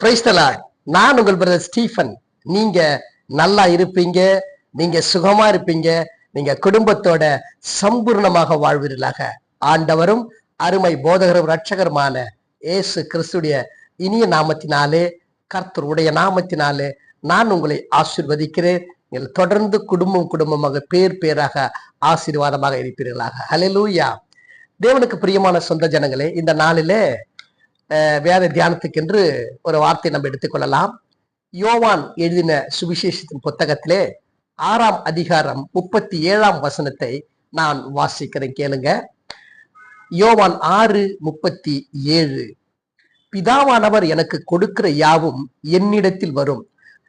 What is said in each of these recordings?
பிரைஸ்தலா நான் உங்கள் brother Stephen நீங்க நல்லா இருப்பீங்க நீங்க சுகமா இருப்பீங்க நீங்க குடும்பத்தோட சம்பூர்ணமாக வாழ்வீர்களாக. ஆண்டவரும் அருமை போதகரும் ரட்சகருமான ஏசு கிறிஸ்துடைய இனிய நாமத்தினாலே கர்த்தருடைய நாமத்தினாலே நான் உங்களை ஆசீர்வதிக்கிறேன். நீங்கள் தொடர்ந்து குடும்பம் குடும்பமாக பேர் பேராக ஆசீர்வாதமாக இருப்பீர்களாக. ஹலெலூயா தேவனுக்கு பிரியமான சொந்த ஜனங்களே இந்த நாளிலே வேத தியானத்துக்கென்று ஒரு வார்த்தை நம்ம எடுத்துக்கொள்ளலாம். யோவான் எழுதின சுவிசேஷத்தின் புத்தகத்திலே ஆறாம் அதிகாரம் முப்பத்தி ஏழாம் வசனத்தை நான் வாசிக்கிறேன் கேளுங்க. யோவான் ஆறு முப்பத்தி ஏழு பிதாவானவர் எனக்கு கொடுக்கிற யாவும் என்னிடத்தில் வரும்.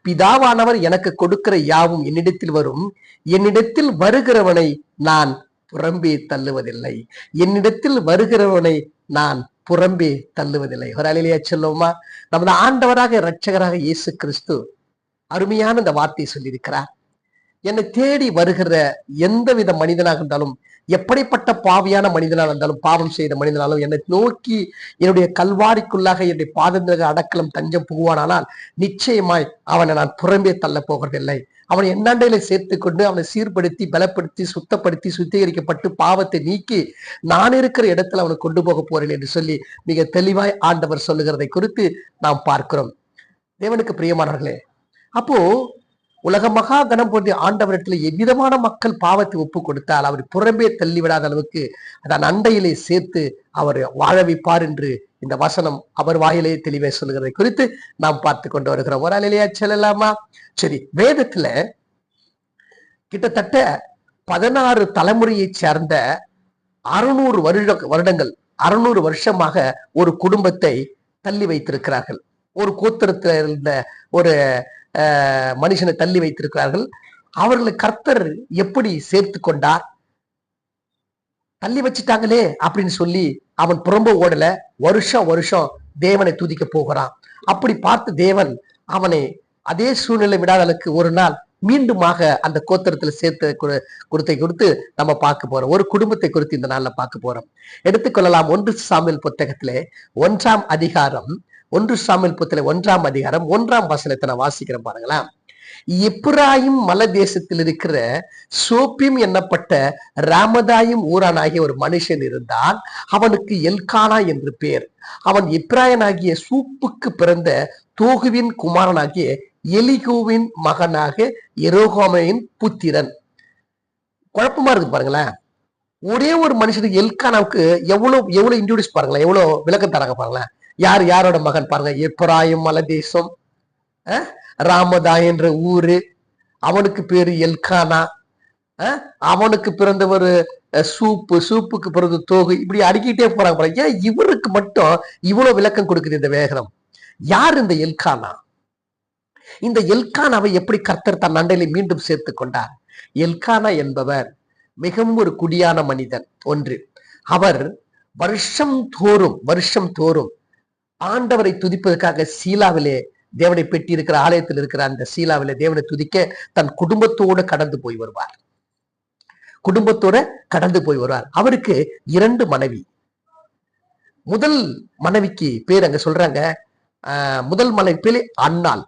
பிதாவானவர் எனக்கு கொடுக்கிற யாவும் என்னிடத்தில் வரும். என்னிடத்தில் வருகிறவனை நான் புறம்பே தள்ளுவதில்லை. என்னிடத்தில் வருகிறவனை நான் புறம்பே தள்ளுவதில்லை. ஒரு அலையிலேயே சொல்லுவோமா? நமது ஆண்டவராக இரட்சகராக இயேசு கிறிஸ்து அருமையான இந்த வார்த்தையை சொல்லியிருக்கிறார். என்னை தேடி வருகிற எந்த வித மனிதனாக இருந்தாலும் எப்படிப்பட்ட பாவியான மனிதனாக இருந்தாலும் பாவம் செய்த மனிதனாலும் என்னை நோக்கி என்னுடைய கல்வாரிக்குள்ளாக என்னுடைய பாதந்திரக அடக்கலம் தஞ்சம் புகுவானானால் நிச்சயமாய் அவனை நான் புறம்பே தள்ள போகிறதில்லை. அவனை எண்ணாண்டையில சேர்த்து கொண்டு அவனை சீர்படுத்தி பலப்படுத்தி சுத்தப்படுத்தி சுத்திகரிக்கப்பட்டு பாவத்தை நீக்கி நான் இருக்கிற இடத்துல அவனை கொண்டு போக போறேன் என்று சொல்லி மிக தெளிவாய் ஆண்டவர் சொல்லுகிறதை குறித்து நாம் பார்க்கிறோம். தேவனுக்கு பிரியமானவர்களே அப்போ உலக மகா கணம் போன்ற ஆண்டவரிடத்தில் எவ்விதமான மக்கள் பாவத்தை ஒப்பு கொடுத்தால் அவர் புறம்பே தள்ளிவிடாத அளவுக்கு அதன் அண்டையிலே சேர்த்து அவர் வாழ வைப்பார் என்று இந்த வசனம் அவர் வாயிலே தெளிவே சொல்லுகிறதை குறித்து நாம் பார்த்து கொண்டு வருகிறோம். ஒரு அலையிலேயா செல்லலாமா? சரி வேதத்துல கிட்டத்தட்ட பதினாறு தலைமுறையைச் சேர்ந்த அறுநூறு வருட வருடங்கள் அறுநூறு வருஷமாக ஒரு குடும்பத்தை தள்ளி வைத்திருக்கிறார்கள். ஒரு கோத்திரத்தில் இருந்த ஒரு மனுஷனை தள்ளி வைத்திருக்கிறார்கள். அவர்களை கர்த்தர் எப்படி சேர்த்து கொண்டார்? தள்ளி வச்சிட்டாங்களே அப்படின்னு சொல்லி அவன் புறம்ப ஓடல. வருஷம் வருஷம் தேவனை துதிக்க போகிறான். அப்படி பார்த்து தேவன் அவனை அதே சூழ்நிலை விடாத அளவுக்கு ஒரு நாள் மீண்டுமாக அந்த கோத்திரத்துல சேர்த்து கு- கொடுத்தை கொடுத்து நம்ம பார்க்க போறோம். ஒரு குடும்பத்தை குறித்து இந்த நாள்ல பார்க்க போறோம். எடுத்துக்கொள்ளலாம் ஒன்று சாமியல் புத்தகத்திலே ஒன்றாம் அதிகாரம் ஒன்று சாமியல் புத்தகத்திலே ஒன்றாம் அதிகாரம் ஒன்றாம் வசனத்தை நான் வாசிக்கிறேன் பாருங்களேன். எப்ராயும் மலை தேசத்தில் இருக்கிற சோப்பியம் என்னப்பட்ட ராமதாயும் ஊரானாகிய ஒரு மனுஷன் இருந்தான் அவனுக்கு எல்கானா என்று பேர். அவன் இப்ராயனாகிய சூப்புக்கு பிறந்த தோகுவின் குமாரனாகிய எலிகோவின் மகனாக எரோகோமையின் புத்திரன். குழப்பமா இருக்கு பாருங்களேன். ஒரே ஒரு மனுஷனுக்கு எல்கானாவுக்கு எவ்வளவு எவ்வளவு இன்ட்ரோடியூஸ் பாருங்களேன். எவ்வளவு விளக்கம் தராங்க பாருங்களேன். யார் யாரோட மகன் பாருங்க? எப்ராயும் மலதேசம் ராமதா என்ற ஊரு. அவனுக்கு பேரு எல்கானா. அவனுக்கு பிறந்தவர் சூப்பு சூப்புக்கு பிறந்த தோகு. இப்படி அடுக்கிட்டே போறாங்க பாருங்க. ஏன் இவருக்கு மட்டும் இவ்வளவு விளக்கம் கொடுக்குது இந்த வேகரம் யார் இந்த எல்கானா? இந்த எல்கானாவை எப்படி கர்த்தர் தன் அண்டையில மீண்டும் சேர்த்து கொண்டார்? எல்கானா என்பவர் மிகவும் ஒரு குடியான மனிதன். ஒன்று. அவர் வருஷம் தோறும் வருஷம் தோறும் ஆண்டவரை துதிப்பதற்காக சீலாவிலே தேவனை பெட்டி இருக்கிற ஆலயத்தில் இருக்கிற அந்த சீலாவிலே தேவனை துதிக்க தன் குடும்பத்தோடு கடந்து போய் வருவார். குடும்பத்தோட கடந்து போய் வருவார். அவருக்கு இரண்டு மனைவி. முதல் மனைவிக்கு பேர் அங்க சொல்றாங்க. ஆஹ், முதல் மனைவி பேரு அன்னாள்.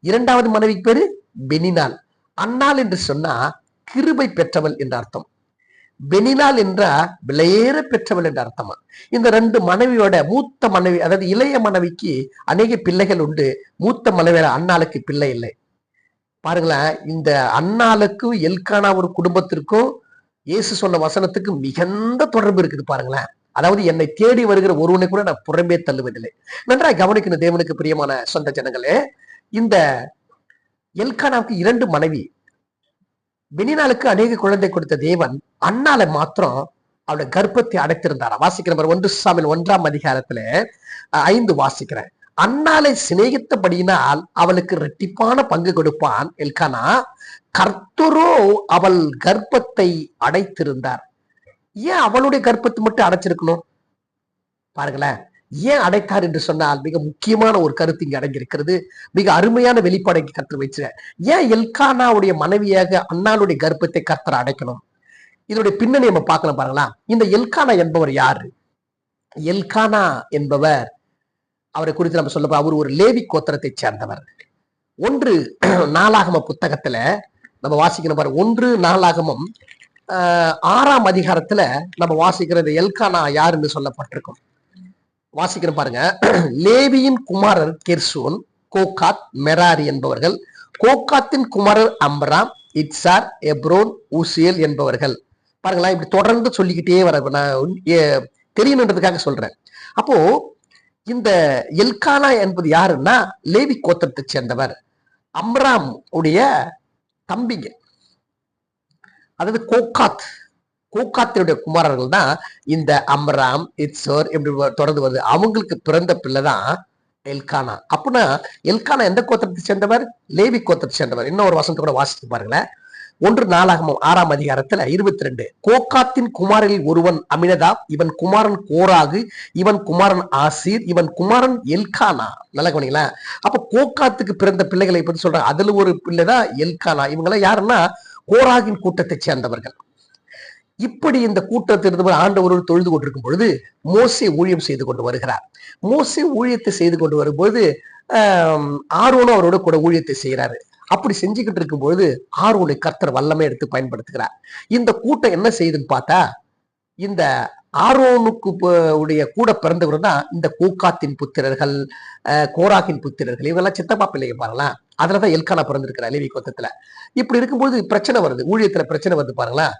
இரண்டாவது மனைவிக்கு பேரு பெனினாள் அன்னாள் என்று சொன்னா கிருபை பெற்றவள் என்ற அர்த்தம். பெனினாள் என்றா விலையேற பெற்றவள் என்ற அர்த்தமா? இந்த ரெண்டு மனைவியோட மூத்த மனைவி அதாவது இளைய மனைவிக்கு அநேக பிள்ளைகள் உண்டு. மூத்த மனைவியோட அண்ணாளுக்கு பிள்ளை இல்லை. பாருங்களேன் இந்த அண்ணாளுக்கும் எல்கானா ஒரு குடும்பத்திற்கும் இயேசு சொன்ன வசனத்துக்கு மிகுந்த தொடர்பு இருக்குது பாருங்களேன். அதாவது என்னை தேடி வருகிற ஒருவனை கூட நான் புறம்பே தள்ளுவதில்லை. நன்றாக கவனிக்கணும் தேவனுக்கு பிரியமான சொந்த ஜனங்களே. இந்த எல்கானாவுக்கு இரண்டு மனைவி பெனினாளுக்கு அநேக குழந்தை கொடுத்த தேவன் அண்ணால மாத்திரம் அவளுடைய கர்ப்பத்தை அடைத்திருந்தாரா. வாசிக்கிற ஒன்று சாமியில் ஒன்றாம் அதிகாரத்துல ஐந்து வாசிக்கிறேன். அண்ணாலை சிநேகித்தபடியினால் அவளுக்கு ரெட்டிப்பான பங்கு கொடுப்பான். எல்கானா கர்த்தரோ அவள் கர்ப்பத்தை அடைத்திருந்தார். ஏன் அவளுடைய கர்ப்பத்தை மட்டும் அடைச்சிருக்கணும்? பாருங்களேன். ஏன் அடைத்தார் என்று சொன்னால் மிக முக்கியமான ஒரு கருத்து இங்க அடங்கியிருக்கிறது. மிக அருமையான வெளிப்பாடை கற்று வச்சு ஏன் எல்கானாவுடைய மனைவியாக அண்ணாளுடைய கர்ப்பத்தை கர்த்தர் அடைக்கணும்? இதனுடைய பின்னணி நம்ம பார்க்கலாம் பாருங்களா. இந்த எல்கானா என்பவர் யாரு? எல்கானா என்பவர் அவரை குறித்து நம்ம சொல்ல அவர் ஒரு லேவி கோத்திரத்தை சேர்ந்தவர். ஒன்று நாளாகம புத்தகத்துல நம்ம வாசிக்கணும் பாரு. ஒன்று நாளாகமும் ஆஹ், ஆறாம் அதிகாரத்துல நம்ம வாசிக்கிற இந்த எல்கானா யாருன்னு சொல்லப்பட்டிருக்கும். வாசிக்கிற பாருங்க. லேவியின் குமாரர் கெர்சோன் கோகாத் மெராரி என்பவர்கள். கோகாத்தின் குமாரர் அம்ராம் இட்சார் எப்ரோன் ஊசியல் என்பவர்கள். பாருங்களேன் இப்படி தொடர்ந்து சொல்லிக்கிட்டே வர நான் தெரியணுன்றதுக்காக சொல்றேன். அப்போ இந்த எல்கானா என்பது யாருன்னா லேவி கோத்திரத்தை சேர்ந்தவர். அம்ராம் உடைய தம்பிங்க. அதாவது கோகாத். கோகாத்தினுடைய குமாரர்கள் தான் இந்த அம்ராம் இட்ஸோர் இப்படி தொடர்ந்து வருது. அவங்களுக்கு பிறந்த பிள்ளை தான் எல்கானா அப்படின்னா எல்கானா எந்த கோத்திரத்தை சேர்ந்தவர்? லேவி கோத்திரத்தை சேர்ந்தவர். இன்னும் ஒரு வசனத்தை கூட வாசித்து பாருங்களேன். ஒன்று நாளாகமும் ஆறாம் அதிகாரத்துல இருபத்தி ரெண்டு கோகாத்தின் குமாரில் ஒருவன் அமினதாப் இவன் குமாரன் கோராகு இவன் குமாரன் ஆசீர் இவன் குமாரன் எல்கானா நல்லா கவனிங்களா? அப்ப கோகாத்துக்கு பிறந்த பிள்ளைகளை பத்தி சொல்றாங்க? அதுல ஒரு பிள்ளை தான் எல்கானா இவங்களாம் யாருன்னா? கோராகின் கூட்டத்தை சேர்ந்தவர்கள். இப்படி இந்த கூட்டத்திலிருந்து ஆண்டவரோடு தொழுது கொண்டிருக்கும் பொழுது மோசே ஊழியம் செய்து கொண்டு வருகிறார். மோசே ஊழியத்தை செய்து கொண்டு வரும்போது ஆஹ் அவரோட கூட ஊழியத்தை செய்யறாரு அப்படி செஞ்சுக்கிட்டு இருக்கும் பொழுது ஆரோனை கர்த்தர் வல்லமே எடுத்து பயன்படுத்துகிறார். இந்த கூட்டம் என்ன செய்யுதுன்னு பார்த்தா இந்த ஆரோனுக்கு உடைய கூட பிறந்தவர் தான் இந்த கூக்காத்தின் புத்திரர்கள் ஆஹ் கோராக்கின் புத்திரர்கள். இவெல்லாம் சித்தப்பா பிள்ளைங்க பாருங்களேன். அதுலதான் எல்கானா பிறந்திருக்கிறார் லேவி கோத்தத்துல இப்படி இருக்கும்போது பிரச்சனை வருது. ஊழியத்துல பிரச்சனை வருது பாருங்களேன்.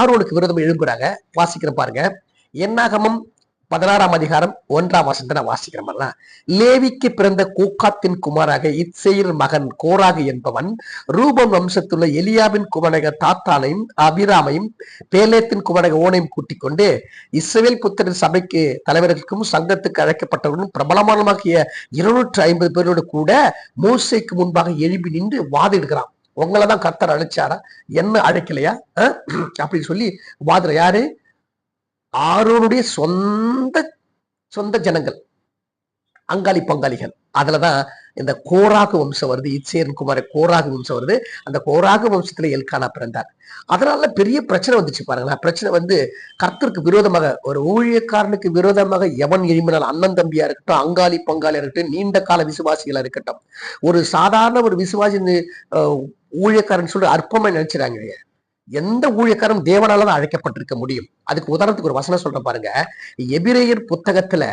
ஆரோனுக்கு விரோதம் எழும்புறாங்க. வாசிக்கிற பாருங்க. என்னாகமம் பதினாறாம் அதிகாரம் ஒன்றாம் வசனத்தை நான் வாசிக்கிற மாதிரிலாம் லேவிக்கு பிறந்த கூக்காத்தின் குமாராக இத்செயர் மகன் கோராகு என்பவன் ரூபன் வம்சத்துள்ள எலியாவின் குமரக தாத்தானையும் அபிராமையும் பேலேத்தின் குமரக ஓனையும் கூட்டிக் கொண்டு இஸ்ரேல் புத்திரன் சபைக்கு தலைவர்களுக்கும் சங்கத்துக்கு அழைக்கப்பட்டவர்களும் பிரபலமானமாகிய இருநூற்று ஐம்பது பேரோடு கூட மூசைக்கு முன்பாக எழுப்பி நின்று வாதிடுகிறான். உங்களை தான் கர்த்தர் அழைச்சாரா? என்ன அழைக்கலையா? அப்படின்னு சொல்லி வாதுற யாரு? ஆரோனுடைய சொந்த சொந்த ஜனங்கள். அங்காளி பங்காளிகள். அதுலதான் இந்த கோராகு வம்சம் வருது இச்சேரன் குமார கோராகு வம்சம் வருது. அந்த கோராகு வம்சத்துல எல்கானா பிறந்தார். அதனால பெரிய பிரச்சனை வந்துச்சு பாருங்களேன். பிரச்சனை வந்து கர்த்தருக்கு விரோதமாக ஒரு ஊழியக்காரனுக்கு விரோதமாக எவன் எழுப்பினால் அண்ணன் தம்பியா இருக்கட்டும் அங்காளி பங்காளியா இருக்கட்டும் நீண்ட கால விசுவாசிகளா இருக்கட்டும் ஒரு சாதாரண ஒரு விசுவாசி ஊழியக்காரன் சொல்லி அற்பமா நினைச்சிடாங்க எந்த ஊழியக்காரும் தேவனால தான் அழைக்கப்பட்டிருக்க முடியும். அதுக்கு உதாரணத்துக்கு ஒரு வசனம் சொல்றேன் பாருங்க. எபிரேயர் புத்தகத்துல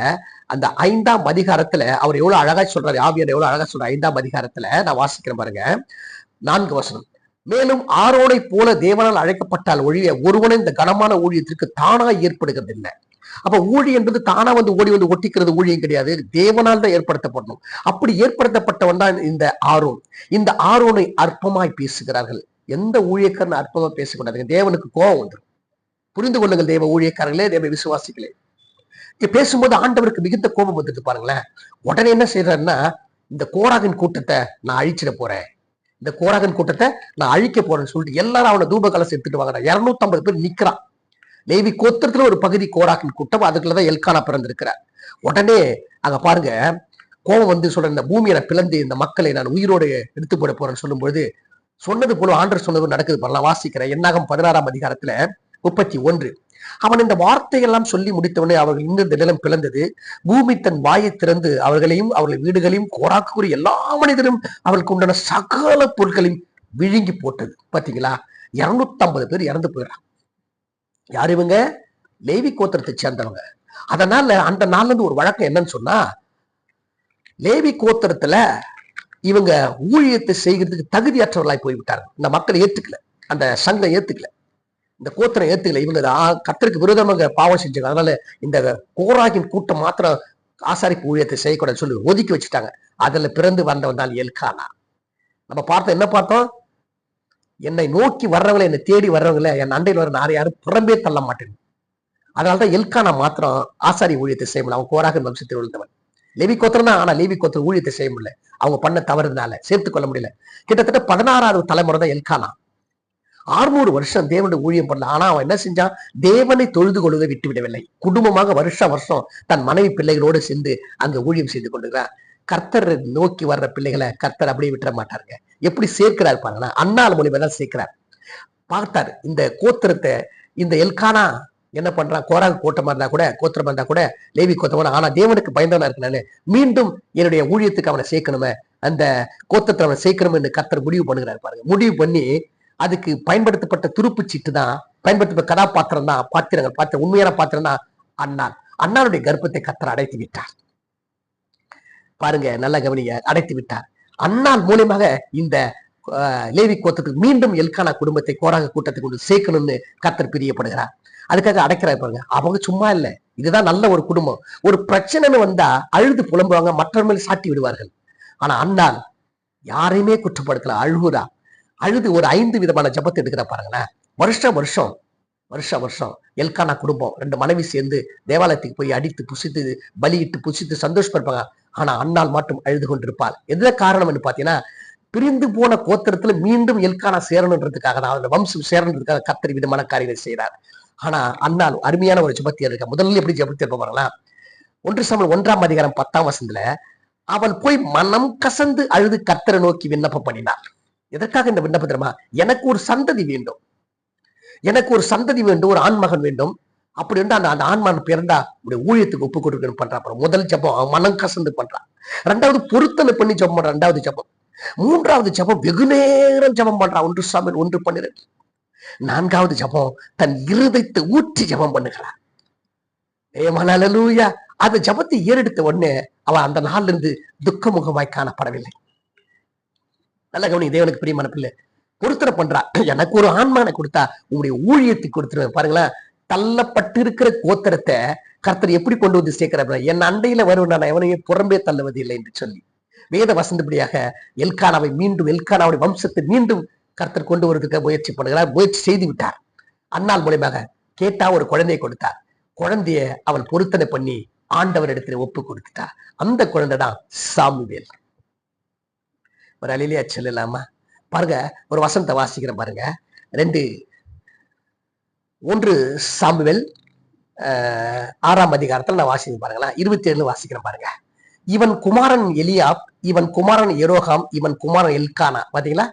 அந்த ஐந்தாம் அதிகாரத்துல அவர் எவ்வளவு அழகா சொல்றாரு ஆவியர் எவ்வளவு அழகா சொல்ற ஐந்தாம் அதிகாரத்துல நான் வாசிக்கிறேன் பாருங்க. நான்கு வசனம். மேலும் ஆரோடை போல தேவனால் அழைக்கப்பட்டால் ஒழிய ஒருவனும் இந்த கனமான ஊழியத்திற்கு தானா ஏற்படுகிறது இல்லை. அப்ப ஊழி என்பது தானா வந்து ஓடி வந்து ஒட்டிக்கிறது ஊழியம் கிடையாது. தேவனால் தான் ஏற்படுத்தப்படணும். அப்படி ஏற்படுத்தப்பட்டவன் தான் இந்த ஆரோன். இந்த ஆரோனை அற்பமாய் பேசுகிறார்கள். எந்த ஊழியக்காரன் அற்பமா பேசக்கூடாதுங்க தேவனுக்கு கோபம் வந்துடும் புரிந்து கொள்ளுங்கள் தேவ ஊழியக்காரர்களே தேவ விசுவாசிகளே. இங்க பேசும்போது ஆண்டவருக்கு மிகுந்த கோபம் வந்துட்டு பாருங்களேன். உடனே என்ன செய்யறாருன்னா இந்த கோராகன் கூட்டத்தை நான் அழிச்சிட போறேன். இந்த கோராகன் கூட்டத்தை நான் அழிக்க போறேன்னு சொல்லிட்டு எல்லாரும் அவனை தூப கலசம் எடுத்துட்டு வாங்க இருநூத்தி பேர் நிக்கிறான். லேவி கோத்திரத்துல ஒரு பகுதி கோராகன் கூட்டம் அதுக்குள்ளதான் எல்கானா பிறந்திருக்கிறார். உடனே அங்க பாருங்க கோபம் வந்து சொல்ற இந்த பூமியை நான் பிளந்து இந்த மக்களை நான் உயிரோடு எடுத்து போட போறேன்னு சொல்லும்போது சொன்னது போல ஆண்டர் சொன்னது நடக்குது பண்ணலாம் வாசிக்கிறேன். என்னாகும் பதினாறாம் அதிகாரத்துல முப்பத்தி ஒன்று. அவன் இந்த வார்த்தையெல்லாம் சொல்லி முடித்தவனே அவர்கள் இன்னும் இந்த நிலம் பிளந்தது. பூமி தன் வாயை திறந்து அவர்களையும் அவர்கள் வீடுகளையும் கோராக்குரிய எல்லா மனிதரும் அவர்களுக்கு உண்டான சகல பொருட்களையும் விழுங்கி போட்டது. பாத்தீங்களா? இருநூத்தி ஐம்பது பேர் இறந்து போயிடறான் யார் இவங்க? லேவி கோத்திரத்தை சேர்ந்தவங்க. அதனால அந்த நாள்ல இருந்து ஒரு வழக்கம் என்னன்னு சொன்னா லேவி கோத்திரத்துல இவங்க ஊழியத்தை செய்கிறதுக்கு தகுதியற்றவர்களாய் போய்விட்டார்கள். இந்த மக்களை ஏத்துக்கல. அந்த சங்கம் ஏத்துக்கல. இந்த கோத்திரம் ஏத்துக்கல. இவங்க ஆ- விரோதமாக பாவம் செஞ்சாங்க. அதனால இந்த கோராகின் கூட்டம் மாத்திரம் ஆசாரிப்பு ஊழியத்தை செய்யக்கூடாதுன்னு சொல்லி ஒதுக்கி வச்சுட்டாங்க. அதுல பிறந்து வந்தவன் தான் எல்கானா. நம்ம பார்த்தோம் என்ன பார்த்தோம்? என்னை நோக்கி வர்றவங்களை என்னை தேடி வர்றவங்களை என் அண்டையில் வர நான் யாரும் புறம்பே தள்ள மாட்டேன். அதனாலதான் எல்கானா மாத்திரம் ஆசாரி ஊழியத்தை செய்ய முடியும் அவன் கோராகன் வம்சத்தில் விழுந்தவன். லேவி கோத்திரம் தான் ஆனா லேவி கோத்திரம் ஊழியத்தை செய்ய முடியல. அவங்க பண்ண தவறுனால சேர்த்து கொள்ள முடியல. கிட்டத்தட்ட பதினாறாவது தலைமுறை தான் எல்கானா. ஆறுநூறு வருஷம் தேவனுடைய ஊழியம் பண்ணல. ஆனா அவன் என்ன செஞ்சான்? தேவனை தொழுது கொள்வதை விட்டு விடவில்லை. குடும்பமாக வருஷம் வருஷம் தன் மனைவி பிள்ளைகளோடு சேர்ந்து அங்க ஊழியம் செய்து கொண்டுகிறான் கர்த்தர் நோக்கி வர்ற பிள்ளைகளை கர்த்தர் அப்படியே விட்டுற மாட்டாருங்க. எப்படி சேர்க்கிறார் பாருங்களேன். அண்ணால் மூலியமா தான் சேர்க்கிறார். பார்த்தாரு இந்த கோத்திரத்தை இந்த எல்கானா என்ன பண்றான்? கோராக கூட்டமா இருந்தா கூட கோத்திரமா இருந்தா கூட லேவி கோத்தமான ஆனா தேவனுக்கு பயந்தவனா இருக்கனால மீண்டும் என்னுடைய ஊழியத்துக்கு அவனை சேர்க்கணுமே. அந்த கோத்தத்தை அவனை சேர்க்கணும்னு கத்தர் முடிவு பண்ணுகிறாரு பாருங்க. முடிவு பண்ணி அதுக்கு பயன்படுத்தப்பட்ட துருப்பு சீட்டு தான் பயன்படுத்தப்பட்ட கதாபாத்திரம் தான் பாத்திரங்கள் பாத்திரம் உண்மையான பாத்திரம் தான் அண்ணான் அண்ணானுடைய கர்ப்பத்தை கத்தர் அடைத்து விட்டார். பாருங்க நல்ல கவனிங்க. அடைத்து விட்டார். அண்ணான் மூலியமாக இந்த லேவி கோத்தத்துக்கு மீண்டும் எல்கானா குடும்பத்தை கோராக கூட்டத்தை கொண்டு சேர்க்கணும்னு கத்தர் பிரியப்படுகிறார். அதுக்காக அடைக்கிறார் பாருங்க. அவங்க சும்மா இல்ல. இதுதான் நல்ல ஒரு குடும்பம். ஒரு பிரச்சனைன்னு வந்தா அழுது புலம்புவாங்க மற்றவர்கள் மேல் சாட்டி விடுவார்கள். ஆனா அண்ணால் யாரையுமே குற்றப்படுத்தல அழுகுறா. அழுது ஒரு ஐந்து விதமான ஜபத்தை எடுக்கிற பாருங்களேன். வருஷம் வருஷம் வருஷம் வருஷம் எல்கானா குடும்பம் ரெண்டு மனைவி சேர்ந்து தேவாலயத்துக்கு போய் அடித்து புசித்து பலியிட்டு புசித்து சந்தோஷப்படுப்பாங்க ஆனா அண்ணால் மட்டும் அழுது கொண்டிருப்பாள். எதுல காரணம்னு பாத்தீங்கன்னா பிரிந்து போன கோத்திரத்துல மீண்டும் எல்கானா சேரணுன்றதுக்காக தான். அந்த வம்சம் சேரணுன்றதுக்காக கத்தரி விதமான காரியங்களை செய்கிறார் ஆனா அண்ணால் அருமையான ஒரு ஜபத்தியர் இருக்க முதல்ல எப்படி ஜபத்தியர் பாருங்களா ஒன்று சமல் ஒன்றாம் அதிகாரம் பத்தாம் வசந்தில அவள் போய் மனம் கசந்து அழுது கத்தரை நோக்கி விண்ணப்பம் பண்ணினார். எதற்காக இந்த விண்ணப்பம் தெரியுமா? எனக்கு ஒரு சந்ததி வேண்டும். எனக்கு ஒரு சந்ததி வேண்டும். ஒரு ஆண்மகன் வேண்டும். அப்படி இருந்தா அந்த அந்த ஆண்மகன் பிறந்தா உடைய ஊழியத்துக்கு ஒப்பு கொடுக்கணும் பண்றா. அப்புறம் முதல் ஜபம் அவன் மனம் கசந்து பண்றான். ரெண்டாவது பொருத்தனை பண்ணி ஜபம் ரெண்டாவது ஜபம். மூன்றாவது ஜபம் வெகு நேரம் ஜபம் பண்றா. ஒன்று சாமி ஒன்று பன்னிரண்டு. நான்காவது ஜபம் தன் இருதயத்தை ஊற்றி ஜபம் பண்ணுகிறான் ஏமலூயா அந்த ஜபத்தை ஏறெடுத்த உடனே அவன் அந்த நாள்ல இருந்து துக்கமுகமாய் காணப்படவில்லை. நல்ல கவனி தேவனுக்கு பிரியமான பிள்ளை. பொருத்தனை பண்றா. எனக்கு ஒரு ஆன்மானை கொடுத்தா உங்களுடைய ஊழியத்தை கொடுத்துருவேன். பாருங்களேன் தள்ளப்பட்டு இருக்கிற கோத்திரத்தை கர்த்தர் எப்படி கொண்டு வந்து சேர்க்கிறார்? என் அண்டையில வருவேன் நான் எவனையும் புறம்பே தள்ளுவதில்லை என்று சொல்லி. வேத வசந்தபடியாக எல்கானாவை மீண்டும் எல்கானாவுடைய வம்சத்தை மீண்டும் கர்த்தர் கொண்டு வருவதற்கு முயற்சி பண்ணுகிறார் முயற்சி செய்து விட்டார். அன்னால் மூலியமாக கேட்டா ஒரு குழந்தையை கொடுத்தார். குழந்தைய அவள் பொருத்தனை பண்ணி ஆண்டவர் இடத்துல ஒப்பு கொடுத்துட்டார். அந்த குழந்தை தான் சாமுவேல். ஒரு அலிலியா சொல்லலாமா? பாருங்க ஒரு வசந்த வாசிக்கிறேன் பாருங்க. ரெண்டு ஒன்று சாமுவேல் ஆஹ், ஆறாம் அதிகாரத்தில் நான் வாசிக்கிறேன் பாருங்களேன். இருபத்தி ஏழு வாசிக்கிறேன் பாருங்க. இவன் குமாரன் எலியாப் இவன் குமாரன் எரோகாம் இவன் குமாரன் எல்கானா பாத்தீங்களா?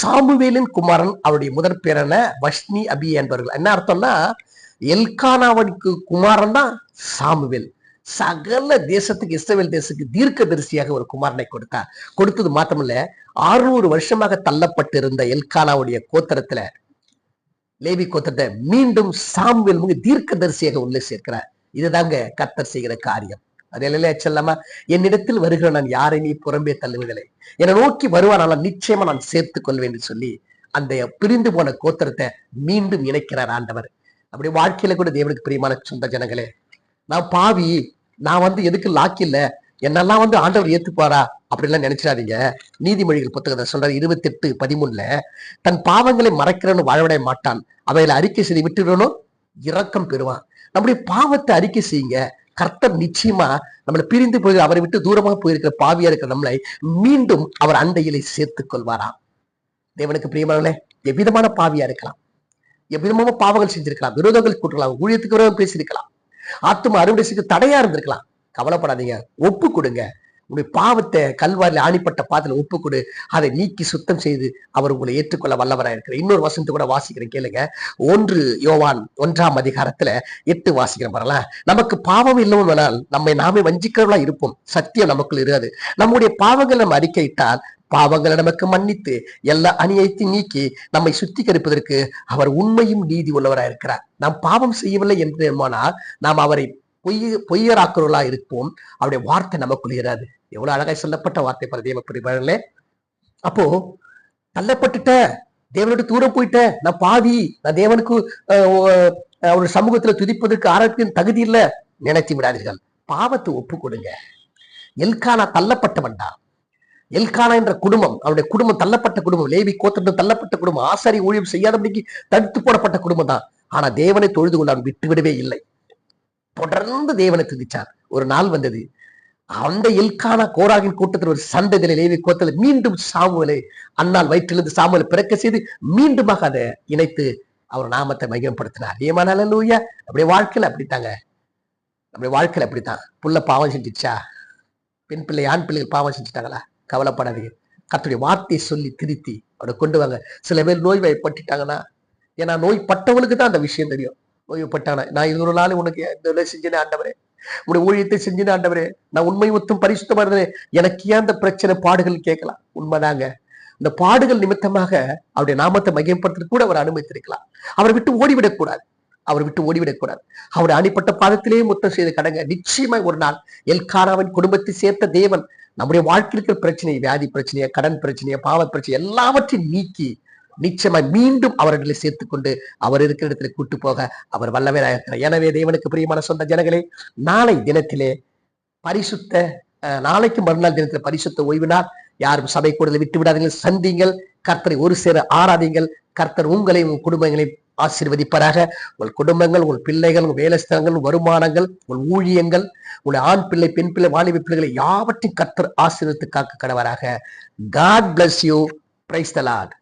சாமுவேலின் குமாரன் அவருடைய முதற் பேரான வஷ்ணி அபி என்பவர்கள். என்ன அர்த்தம்னா எல்கானாவனுக்கு குமாரன் தான் சாமுவேல். சகல தேசத்துக்கு இஸ்ரவேல் தேசத்துக்கு தீர்க்கதரிசியாக ஒரு குமாரனை கொடுத்தார் கொடுத்தது மாத்திரமல்ல ஆறுநூறு வருஷமாக தள்ளப்பட்டிருந்த எல்கானாவுடைய கோத்திரத்துல லேவி கோத்திரத்தை மீண்டும் சாமுவேல் தீர்க்க தீர்க்கதரிசியாக உள்ளே சேர்க்கிறார். இதுதாங்க கத்தர் செய்கிற காரியம். அதே செல்லாமா என்னிடத்தில் வருகிற நான் யாரை நீ புறம்பே தள்ளுவதில்லை. என்னை நோக்கி வருவானால் நிச்சயமா நான் சேர்த்துக் கொள்வேன் என்று சொல்லி அந்த பிரிந்து போன கோத்திரத்தை மீண்டும் இணைக்கிறார் ஆண்டவர். அப்படி வாழ்க்கையில கூட தேவனுக்கு பிரியமான சொந்த ஜனங்களே நான் பாவி நான் வந்து எதுக்கு லாக் இல்ல? என்னெல்லாம் வந்து ஆண்டவர் ஏத்துப்பாரா? அப்படிலாம் நினைச்சிடாதீங்க. நீதிமொழிகள் புத்தகத்தை சொல்றாரு இருபத்தி எட்டு பதிமூணுல தன் பாவங்களை மறைக்கிறவன் வாழவிட மாட்டான். அவைகளை அறிக்கை செய்து விட்டுடணும் இரக்கம் பெறுவான். நம்முடைய பாவத்தை அறிக்கை செய்யுங்க. கர்த்தர் நிச்சயமா நம்மளை பிரிந்து போய் அவரை விட்டு தூரமாக போயிருக்கிற பாவியா இருக்கிற நம்மளை மீண்டும் அவர் அண்டையிலே சேர்த்துக் கொள்வாராம் தேவனுக்கு பிரியமானே எவ்விதமான பாவியா இருக்கலாம். எவ்விதமான பாவங்கள் செஞ்சிருக்கலாம். விரோதங்கள் கூட்டலாம். ஊழியத்துக்கு விரோதம் பேசியிருக்கலாம். ஆத்தும அறுவடை செய்து தடையா இருந்திருக்கலாம். கவலைப்படாதீங்க. ஒப்பு கொடுங்க. உங்களுடைய பாவத்தை கல்வாரில் ஆணிப்பட்ட பாதத்தில் ஒப்பு கொடு அதை நீக்கி சுத்தம் செய்து அவர் உங்களை ஏற்றுக்கொள்ள வல்லவராக இருக்கிறார். இன்னொரு வசனத்தை கூட வாசிக்கிறேன் கேளுங்க. ஒன்று யோவான் ஒன்றாம் அதிகாரத்துல எட்டு வாசிக்கிறேன் வரலாம் நமக்கு பாவம் இல்லவனால் நம்மை நாமே வஞ்சிக்கிறவர்களா இருப்போம். சத்தியம் நமக்குள் இருக்காது. நம்முடைய பாவங்கள் நம்ம அறிக்கையிட்டால் பாவங்களை நமக்கு மன்னித்து எல்லா அநியாயத்தையும் நீக்கி நம்மை சுத்திகரிப்பதற்கு அவர் உண்மையும் நீதி உள்ளவராக இருக்கிறார். நாம் பாவம் செய்யவில்லை என்று நாம் அவரை பொய் பொய்யராக்குறவர்களா இருப்போம். அவருடைய வார்த்தை நமக்குள் இராது. எவ்வளவு அழகாய் சொல்லப்பட்ட வார்த்தை பல தேவ பிரிவாளர்களே அப்போ தள்ளப்பட்டுட்ட தேவனோட தூரம் போயிட்ட நான் பாவி நான் தேவனுக்கு அஹ், அவர் சமூகத்துல துதிப்பதற்கு ஆரோக்கியம் தகுதி இல்ல நினைத்து விடாதீர்கள். பாவத்தை ஒப்பு கொடுங்க எல்கானா தள்ளப்பட்டவன்டா. எல்கானா என்ற குடும்பம் அவருடைய குடும்பம் தள்ளப்பட்ட குடும்பம் லேவி கோத்திரம் தள்ளப்பட்ட குடும்பம் ஆசாரி ஊழியம் செய்யாதபடிக்கு தடுத்து போடப்பட்ட குடும்பம் தான் ஆனா தேவனை தொழுது கொண்டு அவன் விட்டுவிடவே இல்லை. தொடர்ந்து தேவனுக்கு கிச்சார் ஒரு நாள் வந்தது. அந்த எல்கானா கோராகின் கூட்டத்தில் ஒரு சந்ததியில லேவி கோத்தல மீண்டும் சாமுவலை அன்னால் வயிற்றிலிருந்து சாமுவலை பிறக்க செய்து மீண்டுமாக அதை இணைத்து அவர் நாமத்தை மையப்படுத்தினார். ஏமானால லூயா அப்படியே வாழ்க்கையில அப்படித்தாங்க. அப்படியே வாழ்க்கையில அப்படித்தான். புள்ள பாவம் செஞ்சிச்சா? பெண் பிள்ளை ஆண் பிள்ளைகள் பாவம் செஞ்சுட்டாங்களா? கவலைப்படாதீங்க. கத்துடைய வார்த்தையை சொல்லி திருத்தி அவரை கொண்டு வாங்க. சில பேர் நோய் வாய்ப்பட்டுட்டாங்கன்னா ஏன்னா நோய் பட்டவனுக்கு தான் அந்த விஷயம் தெரியும். ஓய்வுப்பட்டான நான் இருநூறு நாள் உனக்கு இந்த வேலை செஞ்சேனே ஆண்டவரே. உன்னுடைய ஊழியத்தை செஞ்சேனே ஆண்டவரே. நான் உண்மை ஒத்தும் பரிசுத்தமா இருந்தேன் எனக்கு ஏன் அந்த பிரச்சனை? பாடுகள் கேட்கலாம். உண்மைதாங்க. இந்த பாடுகள் நிமித்தமாக அவருடைய நாமத்தை மையப்படுத்துறது கூட அவர் அனுமதித்திருக்கலாம். அவரை விட்டு ஓடிவிடக்கூடாது. அவரை விட்டு ஓடிவிடக்கூடாது. அவருடைய அடிப்பட்ட பாதத்திலேயே முத்தம் செய்து கடங்க. நிச்சயமாய் ஒரு நாள் எல்காராவின் குடும்பத்தை சேர்த்த தேவன் நம்முடைய வாழ்க்கையில் இருக்கிற பிரச்சனை வியாதி பிரச்சனையை கடன் பிரச்சனையை பாவ பிரச்சனை எல்லாவற்றையும் நீக்கி நிச்சயமாய் மீண்டும் அவர்களை சேர்த்து கொண்டு அவர் இருக்கிற இடத்துல கூட்டு போக அவர் வல்லவராக இருக்கிறார். எனவே தேவனுக்கு பிரியமான சொந்த ஜனங்களே நாளை தினத்திலே பரிசுத்த நாளைக்கு மறுநாள் தினத்தில் பரிசுத்த ஓய்வினால் யாரும் சபை கூடலை விட்டு விடாதீர்கள். சந்திங்கள் கர்த்தரை ஒரு சேர ஆராதிங்கள். கர்த்தர் உங்களை உங்கள் குடும்பங்களை ஆசீர்வதிப்பராக. உங்கள் குடும்பங்கள் உங்கள் பிள்ளைகள் உங்கள் வேலைஸ்தலங்கள் வருமானங்கள் உங்கள் ஊழியங்கள் உங்கள் ஆண் பிள்ளை பெண் பிள்ளை வாலிப பிள்ளைகளை யாவற்றையும் கர்த்தர் ஆசீர்வதித்து காக்க கடவராக. God bless you praise the Lord